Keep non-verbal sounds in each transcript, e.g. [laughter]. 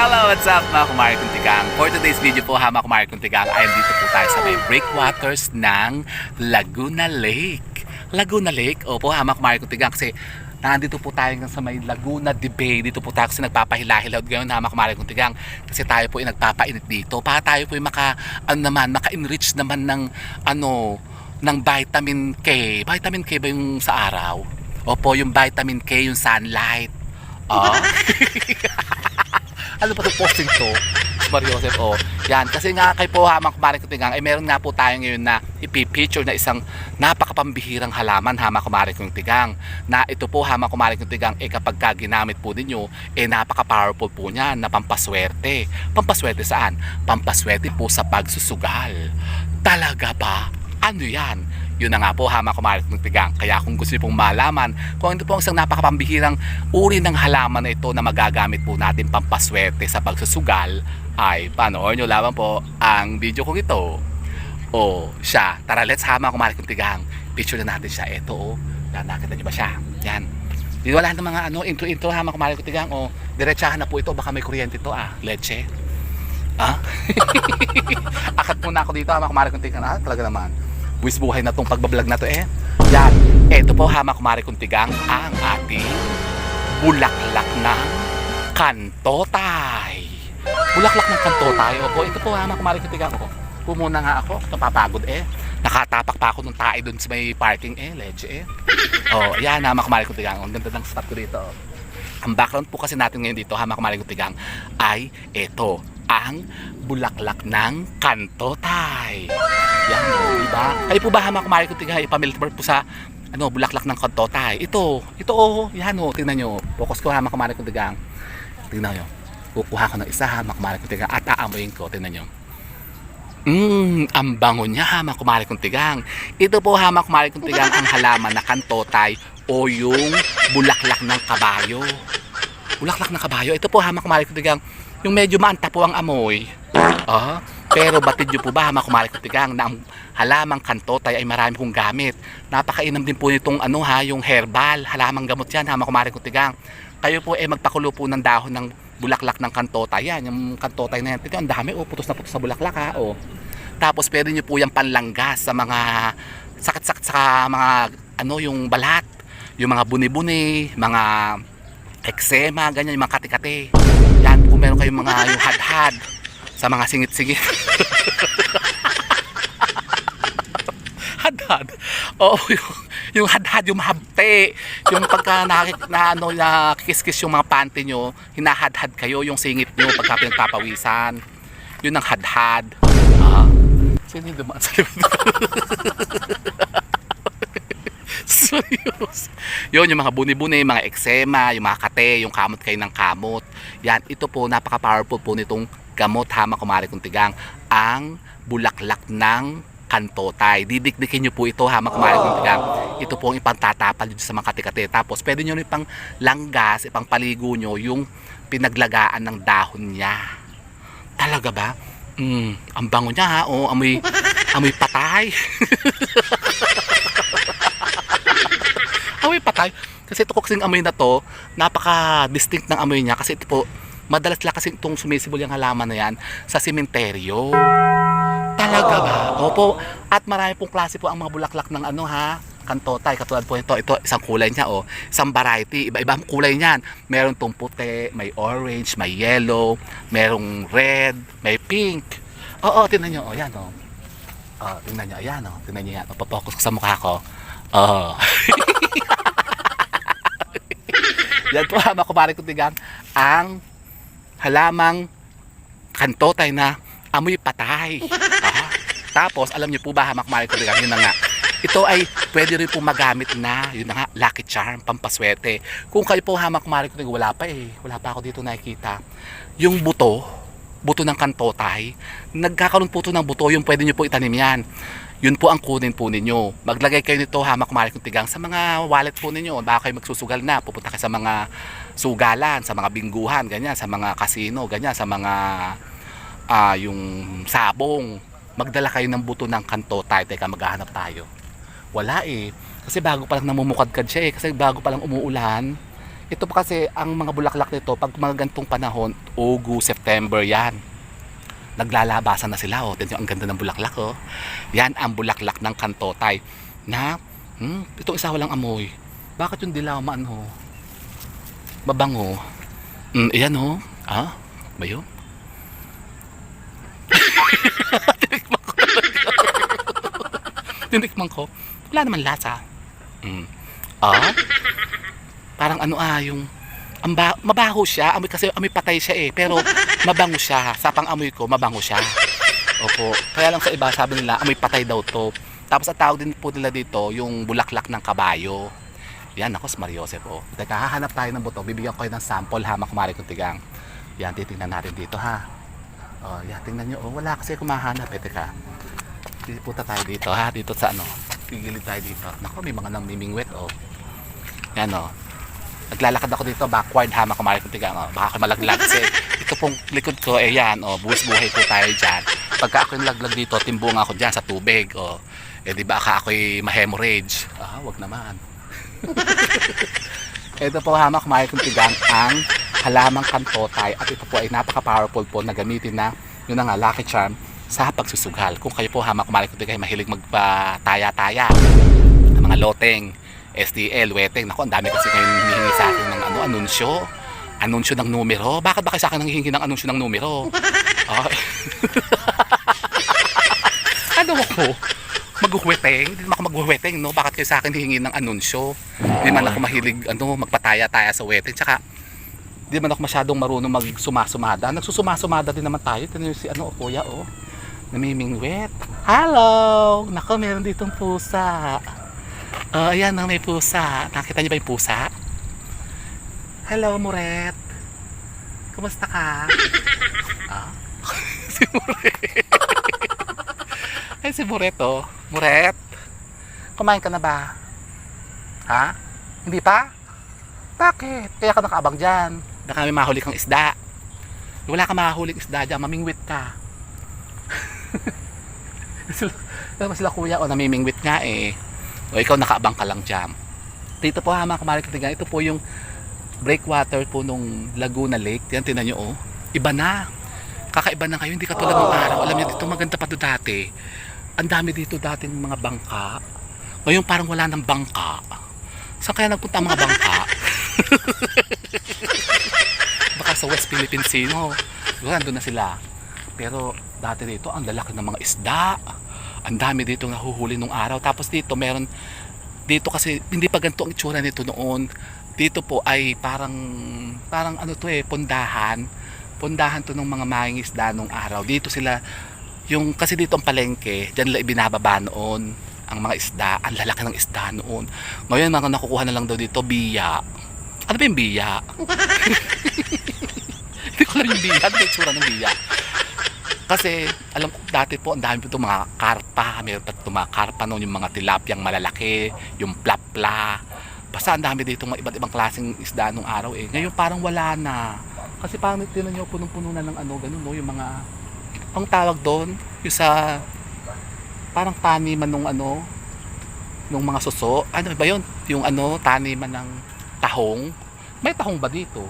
Hello, what's up mga kumari kuntigang? For today's video po ha mga kumari kuntigang ay dito po tayo sa may breakwaters ng Laguna Lake. Laguna Lake, opo ha mga kumari kuntigang kasi nandito po tayo sa may Laguna de Bay. Dito po tayo kasi nagpapahilahilaw ngayon ha mga kumari kuntigang kasi tayo po ay nagpapainit dito para tayo po ay maka, ano naman, maka-enrich naman ng ano, ng vitamin K. Vitamin K ba yung sa araw? Opo, yung vitamin K, yung sunlight. Oh. [laughs] ano ba itong posting to? Mario Joseph, oh. Yan, kasi nga kay po Hamang Kumari Kuntigang, ay meron nga po tayo ngayon na ipipicture na isang napakapambihirang halaman Hamang Kumari Kuntigang. Na ito po Hamang Kumari Kuntigang, eh kapag ka ginamit po ninyo, eh napaka-powerful po niyan na pampaswerte. Pampaswerte saan? Pampaswerte po sa pagsusugal. Talaga ba? Ano yan? Yun na nga po hama kumalit ng tigang. Kaya kung gusto niyo pong malaman kung ano po ang isang napakapambihirang uri ng halaman na ito na magagamit po natin pampaswerte sa pagsusugal ay panoorin nyo lamang po ang video kong ito. O siya, tara let's hama kumalit ng tigang. Picture na natin siya. Ito o, yan, nakita niyo ba siya? Yan. Di wala ng mga ano, intro intro hama kumalit ng tigang. O, diretsahan na po ito. Baka may kuryente ito ah. Leche. Ah? [laughs] Akat muna ako dito hama kumalit ng tigang. Ah, talaga naman buwis buhay na tong pagbablog na to eh. Yan, eto po hama kumari kuntigang ang ating bulaklak ng kantotay. Bulaklak ng kantotay. Opo, ito po hama kumari kuntigang. Opo, pumuna nga ako. Napapagod eh. Nakatapak pa ako nung tae doon sa may parking eh. Leche eh. Oh, yan hama kumari kuntigang. Ang ganda ng spot ko dito. Ang background po kasi natin ngayon dito, hama kumari kuntigang, ay ito, ang bulaklak ng kantotay. Yan, diba? Kayo po ba hama kumari ko tiga ipamiltbar po sa ano, bulaklak ng kantotay? Ito, ito oh, yan o, tingnan nyo. Focus ko hama kumari ko tiga. Tingnan nyo. Kukuha ko ng isa hama kumari ko tiga at aamoyin ko, tingnan nyo. Mmm, ang bango niya hama kumari kong tigang. Ito po hama kumari kong tigang ang halaman na kantotay o yung bulaklak ng kabayo. Bulaklak ng kabayo. Ito po hama kumari kong tigang yung medyo maanta po ang amoy. Ah, pero batid nyo po ba kong tigang na ang halamang kantotay ay marami kong gamit. Napakainam din po nitong ano ha, yung herbal, halamang gamot yan hama kumari kong tigang. Kayo po eh magpakulo po ng dahon ng bulaklak ng kantotay yan. Yung kantotay na yan. Ang dami. Oh, putos na putos sa bulaklak ha. Oh. Tapos pwede nyo po yung panlanggas sa mga sakit-sakit sa mga ano yung balat. Yung mga buni-buni, mga eksema, ganyan, yung mga kati-kati. Yan, kung meron kayong mga yung hadhad sa mga singit-singit. hadhad. Oo, yung, yung hadhad, yung mahabte. Yung pagka nakik, na, ano, nakikis-kis yung mga panty nyo, hinahadhad kayo yung singit nyo pagka pinagpapawisan. Yun ang hadhad. Ah? Sino yung dumaan sa? [laughs] Serious. Yun, yung mga buni-buni, mga eksema, yung mga kate, yung kamot kayo ng kamot. Yan, ito po, napaka-powerful po nitong gamot hama kumari kong tigang. Ang bulaklak ng kantotay. Didikdikin nyo po ito hama kumari kong tigang. Ito po ang ipantatapal sa mga kate-kate. Tapos, pwede nyo ipang langgas, ipang paligo nyo yung pinaglagaan ng dahon niya. Talaga ba? Mm, ang bango niya ha. O, amoy, [laughs] amoy patay. amoy patay. Kasi ito kasing amoy na to, napaka-distinct ng amoy niya. Kasi ito po, madalas lang kasi itong sumisibol yung halaman na yan sa sementeryo. Talaga ba? Opo. At marami pong klase po ang mga bulaklak ng ano ha, kantotay. Katulad po ito, ito isang kulay niya o, isang variety. Iba-iba ang kulay niyan. Meron tong puti, may orange, may yellow, merong red, may pink. Oo, tingnan nyo. O, yan o. Oh, tingnan nyo. Ayan o. Tingnan nyo yan. O, papokus ko sa mukha ko. Oo. [laughs] yan po, hama ko pare tigang ang halamang kantotay na amoy patay. [laughs] Ah, tapos, alam niyo po ba, hamak mari ko yun na nga. Ito ay pwede rin po magamit na, yun na nga, lucky charm, pampaswerte. Kung kayo po hamak mari ko wala pa eh. Wala pa ako dito nakikita. Yung buto, buto ng kantotay, nagkakaroon po ito ng buto, yung pwede nyo po itanim yan. Yun po ang kunin po ninyo. Maglagay kayo nito hamak mari kong tigang sa mga wallet po ninyo. Baka kayo magsusugal na, pupunta kayo sa mga sugalan, sa mga bingguhan, ganyan, sa mga kasino, ganyan, sa mga ah yung sabong. Magdala kayo ng buto ng kantotay. Teka, maghahanap tayo. Wala eh. Kasi bago pa lang namumukadkad siya eh. Kasi bago pa lang umuulan, Ito pa kasi ang mga bulaklak nito pag mga gantong panahon, August, September yan. Naglalabasan na sila oh. Tingnan nyo, ang ganda ng bulaklak oh. Yan ang bulaklak ng kantotay na hmm, itong isa walang amoy. Bakit yung dilaw maano? Mabango. Mm, ayan oh. Ah, ba yun? [laughs] Tinikman ko [laughs] Tinikman ko. Wala naman lasa. Mm. Ah? Parang ano ah, yung ang ba- mabaho siya, amoy kasi amoy patay siya eh, pero mabango siya. Sa pang-amoy ko, mabango siya. Opo. Kaya lang sa iba, sabi nila, amoy patay daw to. Tapos ang tawag din po nila dito, yung bulaklak ng kabayo. Yan, ako, si Mariosep, oh. Teka, hahanap tayo ng buto. Bibigyan ko kayo ng sample, ha, makumari kong tigang. Yan, titingnan natin dito, ha. Oh, yan, tingnan nyo. Oh, wala kasi kumahanap, eh. Teka. Pupunta tayo dito, ha. Dito sa ano. Pigilid tayo dito. Nako, may mga namimingwet, oh. Yan, oh. Naglalakad ako dito, backward, ha, makumari kong tigang, oh. Baka ako malaglag kasi ito pong likod ko, eh, yan, oh. Buwis buhay po tayo dyan. Pagka ako yung laglag dito, timbong ako dyan sa tubig, oh. Eh, di ba, aka ako'y ma-hemorrhage. Ah, wag naman. [laughs] ito po hamak kumain kong tigang ang halamang kantotay at ito po ay napaka-powerful po na gamitin na yun na nga lucky charm sa pagsusugal. Kung kayo po hamak kumain kong tigang mahilig magpataya-taya ng mga loteng, STL, weteng. Naku, ang dami kasi ngayon hinihingi sa akin ng ano, anunsyo. Anunsyo ng numero. Bakit ba kayo sa akin nanghihingi ng anunsyo ng numero? Ah. [laughs] ano ako? maghuhweteng, hindi naman ako maghuhweteng, no? Bakit kayo sa akin hihingi ng anunsyo? Hindi man ako mahilig, ano, magpataya-taya sa wedding. Tsaka, hindi man ako masyadong marunong magsumasumada. Nagsusumasumada din naman tayo. Tignan si, ano, kuya, oh. Namimingwet. Hello! Nako, meron ditong pusa. Oh, ayan, na may pusa. Nakita niyo ba yung pusa? Hello, Muret. Kumusta ka? [laughs] ah? [laughs] si Muret. Ay, si Muret, oh. Muret, kumain ka na ba? Ha? Hindi pa? Bakit? Kaya ka nakaabang dyan. Na kami mahuli kang isda. Wala ka mahuling isda dyan, mamingwit ka. [laughs] sila, sila, kuya, o namimingwit nga eh. O ikaw nakaabang ka lang dyan. Dito po ha, mga kamalik katigan, ito po yung breakwater po nung Laguna Lake. Yan, tinan nyo oh. Iba na. Kakaiba na kayo, hindi katulad ng araw. Alam niyo, dito maganda pa doon dati ang dami dito dating mga bangka. Ngayon parang wala nang bangka. Saan kaya nagpunta ang mga bangka? [laughs] Baka sa West Philippine Sea, no? Siguro nandun na sila. Pero dati dito, ang lalaki ng mga isda. Ang dami dito nahuhuli nung araw. Tapos dito, meron, dito kasi, hindi pa ganito ang itsura nito noon. Dito po ay parang, parang ano to eh, pundahan. Pundahan to ng mga mahing isda nung araw. Dito sila, yung kasi dito ang palengke, diyan nila ibinababa noon ang mga isda, ang lalaki ng isda noon. Ngayon mga nakukuha na lang daw dito biya. Ano ba yung biya? [laughs] [laughs] Hindi ko alam yung biya, ano yung tsura ng biya? Kasi alam ko dati po ang dami po itong mga karpa, meron pa itong mga karpa noon, yung mga tilapyang malalaki, yung plapla. Basta ang dami dito mga iba't ibang klaseng isda nung araw eh. Ngayon parang wala na. Kasi parang tinan nyo punong-puno na ng ano, ganun no, yung mga ang tawag doon yung sa parang taniman nung ano nung mga suso ano ba yun? Yung ano taniman ng tahong. May tahong ba dito?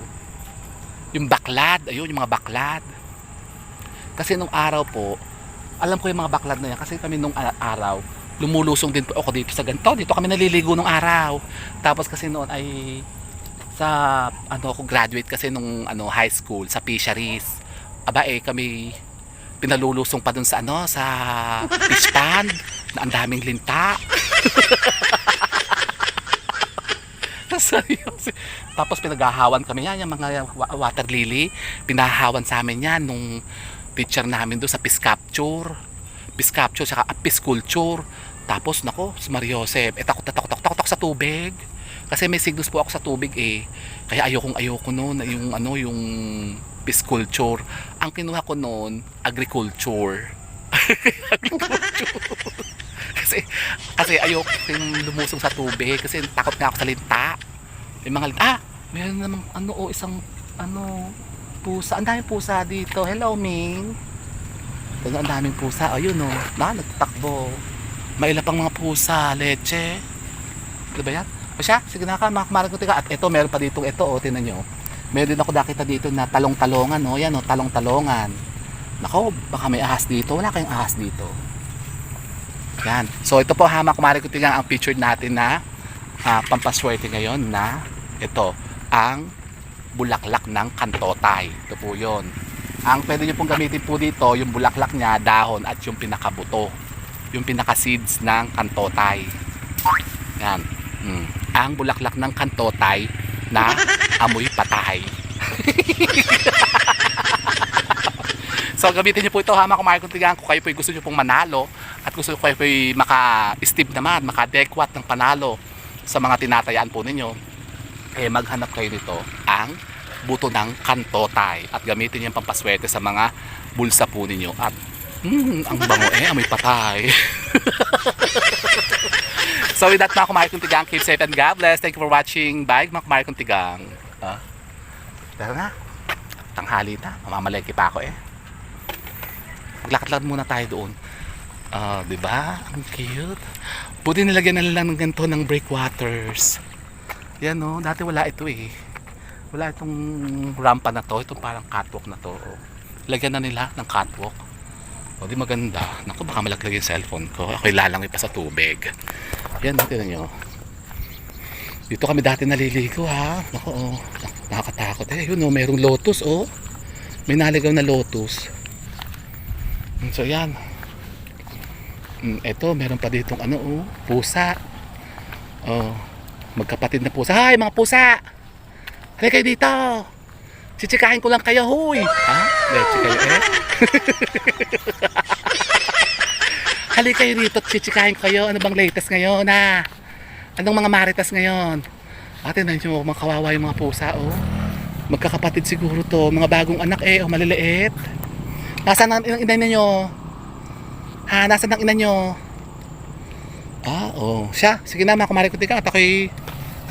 Yung baklad ayun yung mga baklad kasi nung araw po alam ko yung mga baklad na yan. Kasi kami nung araw lumulusong din po ako dito sa ganito. Dito kami naliligo nung araw. Tapos kasi noon ay sa ano ako graduate kasi nung ano high school sa fisheries. Aba eh kami pinalulusong pa dun sa ano sa fish pond na ang daming linta. [laughs] Seryoso. Tapos pinaghahawan kami. Yan, yung mga wa- water lily. Pinahawan sa amin yan nung teacher namin doon sa piscapture. Piscapture, saka pisculture. Tapos, nako, si Mariosep, eh takot na takot, takot, takot ako sa tubig. Kasi may signals po ako sa tubig eh. Kaya ayokong ayoko noon, yung ano, yung pisculture. Ang kinuha ko noon, agriculture. [laughs] agriculture. kasi, kasi ayoko yung lumusong sa tubig. Kasi takot nga ako sa linta. May mga linta. Ah, meron namang ano, oh, isang, ano, pusa. Ang daming pusa dito. Hello, Ming. Tingnan, ang daming pusa. Ayun, oh. Na, nagtatakbo. May ilan pang mga pusa. Leche. Ano ba yan? O siya, sige na ka, mga kumarin ko tika. At ito, meron pa dito, ito, o, tinan nyo. Meron din ako nakita dito na talong-talongan, o. Yan, o, talong-talongan. Nako, baka may ahas dito. Wala kayong ahas dito. Yan. So, ito po, ha, mga kumarin ko tika, ang featured natin na ah, pampaswerte ngayon na ito, ang bulaklak ng kantotay. Ito po yun. Ang pwede nyo pong gamitin po dito, yung bulaklak niya, dahon at yung pinakabuto. Yung pinaka-seeds ng kantotay. Yan. Mm. Ang bulaklak ng kantotay na [laughs] amoy patay. [laughs] so gamitin niyo po ito ha mga tigang kung kayo po gusto niyo pong manalo at gusto kayo po maka-steve naman, maka-adequate ng panalo sa mga tinatayaan po ninyo eh maghanap kayo nito ang buto ng kantotay at gamitin yung pampaswerte sa mga bulsa po ninyo. At mm, ang bango eh amoy patay. [laughs] So with that mga kumain kong tigang keep safe and God bless. Thank you for watching. Bye mga kumain kong tigang. Ah, tara na. Tanghali na. Mamamaleki pa ako eh. Maglakad muna tayo doon. Ah di ba? Ang cute. Buti nilagyan na lang ng ganito ng breakwaters yan no, dati wala ito eh. Wala itong rampa na to, itong parang catwalk na to. oh. Lagyan na nila ng catwalk. O di maganda. Naku, baka malaglag yung cellphone ko. Ako'y lalangoy pa sa tubig. Yan, natin nyo. Dito kami dati naliligo ha. Naku, oh. Nakakatakot eh. Yun oh, merong lotus oh. May naligaw na lotus. Mm, So yan. Mm, Eto, meron pa ditong ano oh, pusa. Oh, magkapatid na pusa. Hi mga pusa! Halika kayo dito! Chichikahin ko lang kayo, huy! Ha? Leche kayo eh? [laughs] Halika kayo dito, chichikahin ko kayo. Ano bang latest ngayon, ha? Anong mga maritas ngayon? Ate, nandiyo mga kawawa yung mga pusa, oh. Magkakapatid siguro to. Mga bagong anak eh, oh, maliliit. Nasaan ang ina ninyo? Ha, nasaan ang ina nyo? Ah, oh. Siya, sige na mga kumari ko tika. At ako'y,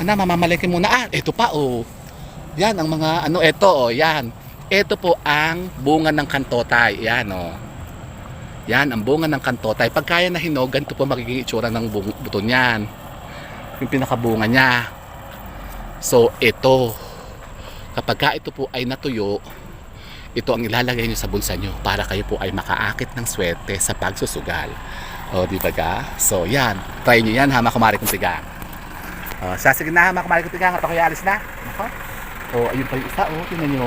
ano, mamamalaki muna. Ah, ito pa, oh. Yan, ang mga, ano, ito, oh, yan. Ito po ang bunga ng kantotay. Yan, oh. Yan, ang bunga ng kantotay. Pag kaya na hinog, ganito po magiging itsura ng buto niyan. Yung pinakabunga niya. So, ito. Kapag ka ito po ay natuyo, ito ang ilalagay nyo sa bulsa nyo para kayo po ay makaakit ng swerte sa pagsusugal. O, di ba ga? So, yan. Try nyo yan, ha, mga kumari kong tigang. O, sa sige na, ha, mga kumari kong tigang. At ako'y alis na. Ako. O, ayun pa yung isa, o. Tingnan nyo.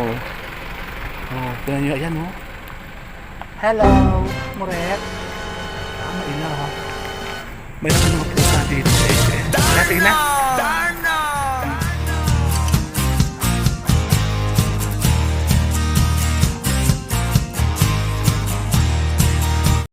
O, tingnan nyo, ayan, o. Hello, Moret. Ah, maila, ha. Mayroon mga pusa dito. Sige na.